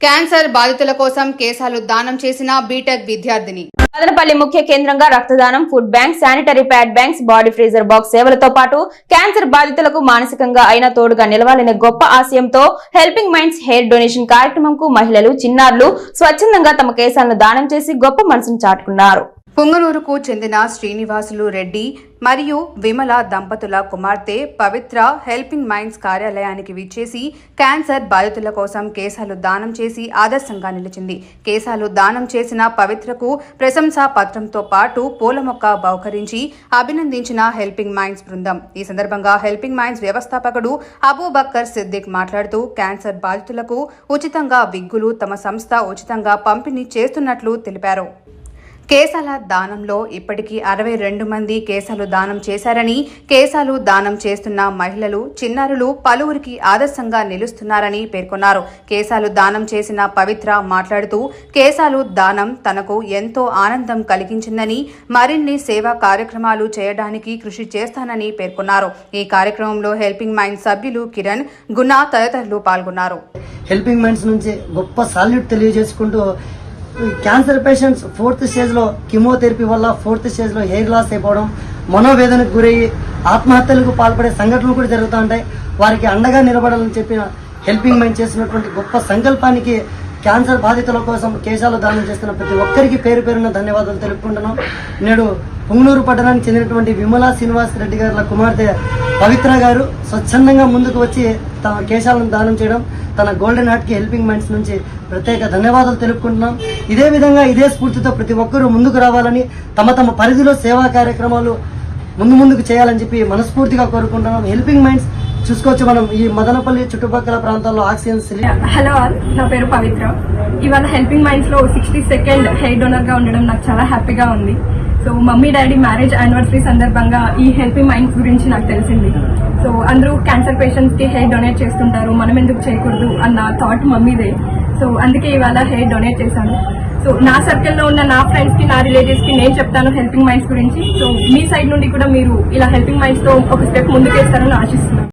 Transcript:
Cancer బాధితుల కోసం కేశాలు దానం చేసిన బీటెక్ విద్యార్థిని. మదనపల్లి ముఖ్య కేంద్రంగా రక్తదానం food bank sanitary pad banks body freezer box సేవలతో పాటు క్యాన్సర్ బాధితులకు మానసికంగా అయిన తోడుగా నిలవాలనే గొప్ప ఆశయంతో హెల్పింగ్ మైండ్స్ హెయిర్ డొనేషన్ కార్యక్రమంకు మహిళలు చిన్నారులు స్వచ్ఛందంగా తమ కేశాలను దానం చేసి గొప్ప మనసును చాటుకున్నారు. పుంగనూరుకు చెందిన శ్రీనివాసులు రెడ్డి మరియు విమల దంపతుల కుమార్తె పవిత్ర హెల్పింగ్ మైండ్స్ కార్యాలయానికి విచ్చేసి క్యాన్సర్ బాధితుల కోసం కేశాలు దానం చేసి ఆదర్శంగా నిలిచింది. కేశాలు దానం చేసిన పవిత్రకు ప్రశంసా పత్రంతో పాటు పూల మొక్క బహుకరించి అభినందించిన హెల్పింగ్ మైండ్స్ బృందం. ఈ సందర్భంగా హెల్పింగ్ మైండ్స్ వ్యవస్థాపకుడు అబూబక్కర్ సిద్దిక్ మాట్లాడుతూ క్యాన్సర్ బాధితులకు ఉచితంగా విగ్గులు తమ సంస్థ ఉచితంగా పంపిణీ చేస్తున్నట్లు తెలిపారు. కేశాల దానంలో ఇప్పటికీ అరవై రెండు మంది కేశాలు దానం చేశారని కేశాలు దానం చేస్తున్న మహిళలు చిన్నారులు పలువురికి ఆదర్శంగా నిలుస్తున్నారని పేర్కొన్నారు. కేశాలు దానం చేసిన పవిత్ర మాట్లాడుతూ కేశాలు దానం తనకు ఎంతో ఆనందం కలిగించిందని మరిన్ని సేవా కార్యక్రమాలు చేయడానికి కృషి చేస్తానని పేర్కొన్నారు. ఈ కార్యక్రమంలో హెల్పింగ్ మైండ్ సభ్యులు కిరణ్ గుణ తదితరులు పాల్గొన్నారు. హెల్పింగ్ మైండ్స్ నుంచి గొప్ప సాల్యూట్ తెలియజేసుకుంటూ క్యాన్సర్ పేషెంట్స్ ఫోర్త్ స్టేజ్లో కిమోథెరపీ వల్ల ఫోర్త్ స్టేజ్లో హెయిర్ లాస్ అయిపోవడం మనోవేదనకు గురయ్యి ఆత్మహత్యలకు పాల్పడే సంఘటనలు కూడా జరుగుతూ ఉంటాయి. వారికి అండగా నిలబడాలని చెప్పిన హెల్పింగ్ మైండ్ చేసినటువంటి గొప్ప సంకల్పానికి క్యాన్సర్ బాధితుల కోసం కేశాలు దానం చేస్తున్న ప్రతి ఒక్కరికి పేరు పేరున ధన్యవాదాలు తెలుపుకుంటున్నాం. నేడు పుంగనూరు పట్టణానికి చెందినటువంటి విమలా శ్రీనివాస్ రెడ్డి గారి కుమార్తె పవిత్ర గారు స్వచ్ఛందంగా ముందుకు వచ్చి తమ కేశాలను దానం చేయడం తన గోల్డెన్ హార్ట్కి హెల్పింగ్ మైండ్స్ నుంచి ప్రత్యేక ధన్యవాదాలు తెలుపుకుంటున్నాం. ఇదే విధంగా ఇదే స్ఫూర్తితో ప్రతి ఒక్కరూ ముందుకు రావాలని తమ తమ పరిధిలో సేవా కార్యక్రమాలు ముందు ముందుకు చేయాలని చెప్పి మనస్ఫూర్తిగా కోరుకుంటున్నాం. హెల్పింగ్ మైండ్స్ చూసుకోవచ్చు మనం ఈ మదనపల్లి చుట్టుపక్కల ప్రాంతాల్లో ఆక్సిజన్ హలో ఆల్ నా పేరు పవిత్ర. ఇవాళ హెల్పింగ్ మైండ్స్లో సిక్స్టీ సెకండ్ హెయిర్ డోనర్గా ఉండడం నాకు చాలా హ్యాపీగా ఉంది. So mummy daddy marriage anniversary సందర్భంగా ఈ హెల్పింగ్ మైండ్స్ గురించి నాకు తెలిసింది. సో అందరూ క్యాన్సర్ పేషెంట్స్కి హెయిర్ డొనేట్ చేస్తుంటారు. మనం ఎందుకు చేయకూడదు అన్న థాట్ మమ్మీదే. సో అందుకే ఇవాళ హెయిర్ డొనేట్ చేశాను. సో నా సర్కిల్లో ఉన్న నా ఫ్రెండ్స్కి నా రిలేటివ్స్కి నేను చెప్తాను హెల్పింగ్ మైండ్స్ గురించి. సో మీ సైడ్ నుండి కూడా మీరు ఇలా హెల్పింగ్ మైండ్స్తో ఒక స్టెప్ ముందుకేస్తారని ఆశిస్తున్నాను.